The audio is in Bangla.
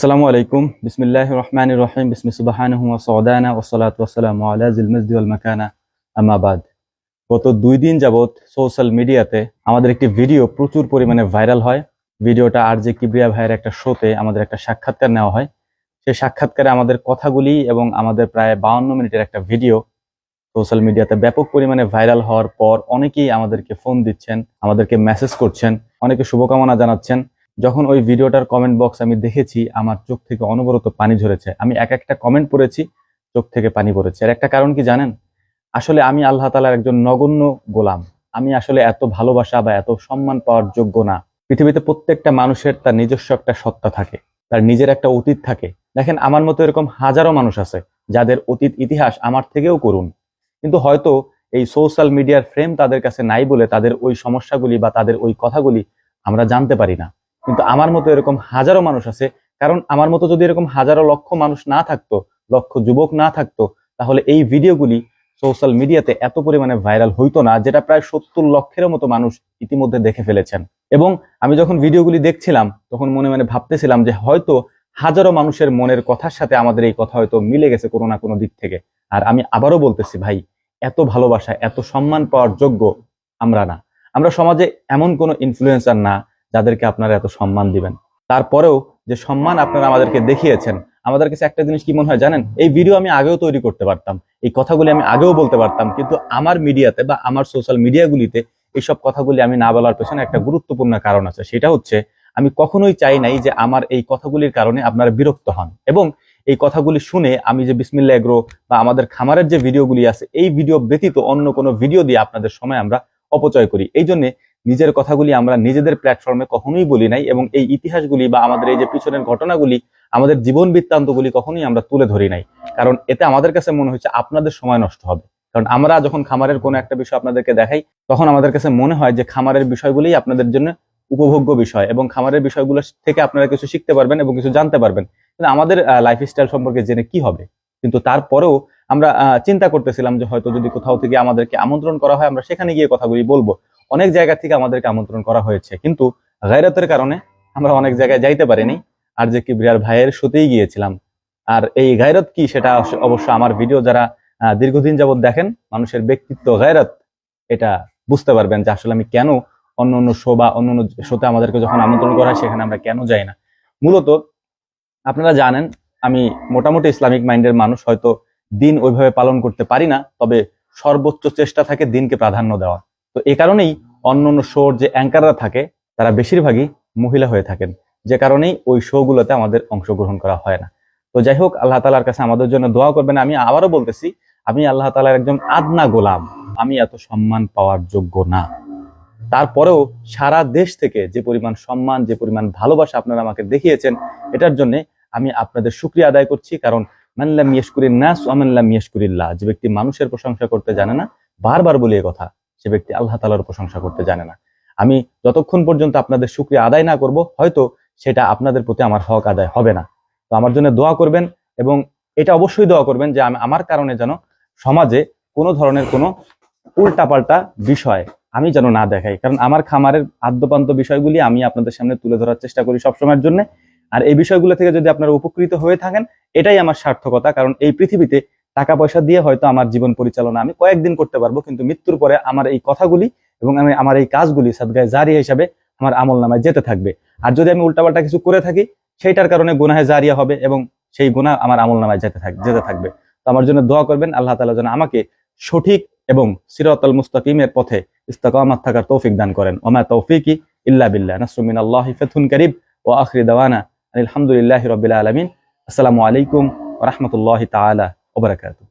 আসসালামু আলাইকুম। বিসমিল্লাহ রহমান রহিম। বিসমি সুবাহানহু সৌদানা ওসলাত ওসালাম আলা জিল মসদি ওয়াল মাকানা। আমাবাদ গত দুই দিন যাবত সোশ্যাল মিডিয়াতে আমাদের একটি ভিডিও প্রচুর পরিমাণে ভাইরাল হয়। ভিডিওটা আর যে কিবরিয়া ভাইয়ের একটা শোতে আমাদের একটা সাক্ষাৎকার নেওয়া হয়। সেই সাক্ষাৎকারে আমাদের কথাগুলি এবং আমাদের প্রায় বাউন্ন মিনিটের একটা ভিডিও সোশ্যাল মিডিয়াতে ব্যাপক পরিমাণে ভাইরাল হওয়ার পর অনেকেই আমাদেরকে ফোন দিচ্ছেন, আমাদেরকে মেসেজ করছেন, অনেকে শুভকামনা জানাচ্ছেন। যখন ওই ভিডিওটার কমেন্ট বক্স আমি দেখেছি, আমার চোখ থেকে অনবরত পানি ঝরেছে। আমি এক একটা কমেন্ট পড়েছি, চোখ থেকে পানি পড়েছে। আর একটা কারণ কি জানেন? আসলে আমি আল্লাহ তালার একজন নগণ্য গোলাম। আমি আসলে এত ভালোবাসা বা এত সম্মান পাওয়ার যোগ্য না। পৃথিবীতে প্রত্যেকটা মানুষের তার নিজস্ব একটা সত্তা থাকে, তার নিজের একটা অতীত থাকে। দেখেন, আমার মতো এরকম হাজারো মানুষ আছে, যাদের অতীত ইতিহাস আমার থেকেও করুন কিন্তু হয়তো এই সোশ্যাল মিডিয়ার ফ্রেম তাদের কাছে নাই বলে তাদের ওই সমস্যাগুলি বা তাদের ওই কথাগুলি আমরা জানতে পারি না। কিন্তু আমার মতো এরকম হাজারো মানুষ আছে, কারণ আমার মতো যদি এরকম হাজারো লক্ষ মানুষ না থাকতো, লক্ষ যুবক না থাকতো, তাহলে এই ভিডিওগুলি সোশ্যাল মিডিয়াতে এত পরিমাণে ভাইরাল হইতো না, যেটা প্রায় সত্তর লক্ষের মতো মানুষ ইতিমধ্যে দেখে ফেলেছেন। এবং আমি যখন ভিডিওগুলি দেখছিলাম, তখন মনে মনে ভাবতেছিলাম যে হয়তো হাজারো মানুষের মনের কথার সাথে আমাদের এই কথা হয়তো মিলে গেছে কোনো না কোনো দিক থেকে। আর আমি আবারও বলতেছি, ভাই, এত ভালোবাসা, এত সম্মান পাওয়ার যোগ্য আমরা না। আমরা সমাজে এমন কোনো ইনফ্লুয়েন্সার না যাদেরকে আপনারা এত সম্মান দিবেন। তারপরেও যে সম্মান আপনারা আমাদেরকে দেখিয়েছেন, আমাদের কাছে একটা জিনিস কি মনে হয় জানেন? এই ভিডিও আমি আগেও তৈরি করতে পারতাম, এই কথাগুলি আমি আগেও বলতে পারতাম, কিন্তু আমার মিডিয়াতে বা আমার সোশ্যাল মিডিয়াগুলিতে এইসব কথাগুলি আমি না বলার পেছনে একটা গুরুত্বপূর্ণ কারণ আছে। সেটা হচ্ছে, আমি কখনোই চাই নাই যে আমার এই কথাগুলির কারণে আপনারা বিরক্ত হন এবং এই কথাগুলি শুনে আমি যে বিসমিল্লা এগ্রো বা আমাদের খামারের যে ভিডিওগুলি আছে, এই ভিডিও ব্যতীত অন্য কোনো ভিডিও দিয়ে আপনাদের সময় আমরা অপচয় করি। এই জন্যে নিজের কথাগুলি আমরা নিজেদের প্ল্যাটফর্মে কখনোই বলি নাই এবং এই ইতিহাসগুলি বা আমাদের এই যে পিছনের ঘটনাগুলি, আমাদের জীবন বৃত্তান্তগুলি কখনোই আমরা তুলে ধরি নাই। কারণ এতে আমাদের কাছে মনে হচ্ছে আপনাদের সময় নষ্ট হবে। কারণ আমরা যখন খামারের কোনো একটা বিষয় আপনাদেরকে দেখাই, তখন আমাদের কাছে মনে হয় যে খামারের বিষয়গুলি আপনাদের জন্য উপভোগ্য বিষয় এবং খামারের বিষয়গুলো থেকে আপনারা কিছু শিখতে পারবেন এবং কিছু জানতে পারবেন। কিন্তু আমাদের লাইফস্টাইল সম্পর্কে জেনে কি হবে? কিন্তু তারপরেও আমরা চিন্তা করতেছিলাম যে হয়তো যদি কোথাও থেকে আমাদেরকে আমন্ত্রণ করা হয়, আমরা সেখানে গিয়ে কথাগুলি বলব। অনেক জায়গা থেকে আমাদেরকে আমন্ত্রণ করা হয়েছে। কিন্তু গায়রতের কারণে আমরা অনেক জায়গায় যাইতে পারিনি। আর যে কিবরিয়ার ভাইয়ের শোতেই গিয়েছিলাম। আর এই গায়রত কি সেটা অবশ্য আমার ভিডিও যারা দীর্ঘদিন যাবৎ দেখেন, মানুষের ব্যক্তিত্ব গায়রত, এটা বুঝতে পারবেন যে আসলে আমি কেন অন্য অন্য শো বা অন্য অন্য শোতে আমাদেরকে যখন আমন্ত্রণ করা হয়, সেখানে আমরা কেন যাই না। মূলত আপনারা জানেন, আমি মোটামুটি ইসলামিক মাইন্ডের মানুষ, হয়তো দিন ওইভাবে পালন করতে পারি না, তবে সর্বোচ্চ চেষ্টা থাকে দিনকে প্রাধান্য দেওয়া তো এ কারণেই অন্য অন্য শোর যে অ্যাঙ্কাররা থাকে, তারা বেশিরভাগই মহিলা হয়ে থাকেন। যে কারণেই ওই শোগুলোতে আমাদের অংশগ্রহণ করা হয় না। তো যাই হোক, আল্লাহ তালার কাছে আমাদের জন্য দোয়া করবেন। আমি আবারও বলতেছি, আমি আল্লাহ তালার একজন আদনা গোলাম। আমি এত সম্মান পাওয়ার যোগ্য না। তারপরেও সারা দেশ থেকে যে পরিমাণ সম্মান, যে পরিমাণ ভালোবাসা আপনারা আমাকে দেখিয়েছেন, এটার জন্য আমি আপনাদের সুক্রিয়া আদায় করছি। কারণ মানলাম ইয়েশকুরিন নাস আমাল্লাম ইয়েশকুরিল্লাহ, যে ব্যক্তি মানুষের প্রশংসা করতে জানে না, বারবার বলি কথা। সে ব্যক্তি আল্লাহ তালার প্রশংসা করতে জানে না। আমি যতক্ষণ পর্যন্ত আপনাদের সুক্রিয়া আদায় না করব, হয়তো সেটা আপনাদের প্রতি আমার হক আদায় হবে না। তো আমার জন্য দোয়া করবেন এবং এটা অবশ্যই দোয়া করবেন যে আমি আমার কারণে যেন সমাজে কোনো ধরনের কোনো উল্টাপাল্টা বিষয় আমি যেন না দেখাই। কারণ আমার খামারের আদ্যপান্ত বিষয়গুলি আমি আপনাদের সামনে তুলে ধরার চেষ্টা করি সবসময়ের জন্য। আর এই বিষয়গুলো থেকে যদি আপনারা উপকৃত হয়ে থাকেন, এটাই আমার সার্থকতা। কারণ এই পৃথিবীতে টাকা পয়সা দিয়ে হয়তো আমার জীবন পরিচালনা আমি কয়েকদিন করতে পারব, কিন্তু মৃত্যুর পরে আমার এই কথাগুলি এবং আমি আমার এই কাজগুলি সাদগায় জারিয়া হিসাবে আমার আমল নামায় যেতে থাকবে। আর যদি আমি উল্টাপাল্টা কিছু করে থাকি, সেইটার কারণে গুনাহে জারিয়া হবে এবং সেই গুণা আমার আমল নামায় যেতে থাকবে যেতে থাকবে। তো আমার জন্য দোয়া করবেন, আল্লাহ তালা যেন আমাকে সঠিক এবং সিরাতাল মুস্তাকিমের পথে ইস্তাকামাত থাকার তৌফিক দান করেন। ওমা তৌফিকি ইল্লা বিল্লাহ। নাসরুমিন আল্লাহ ফেথুন করিব ও আখরি দাওয়ানা আলহামদুলিল্লাহ রবিল আলমিন। আসসালামু আলাইকুম রহমতুল্লাহ তালা ওবরাকাতু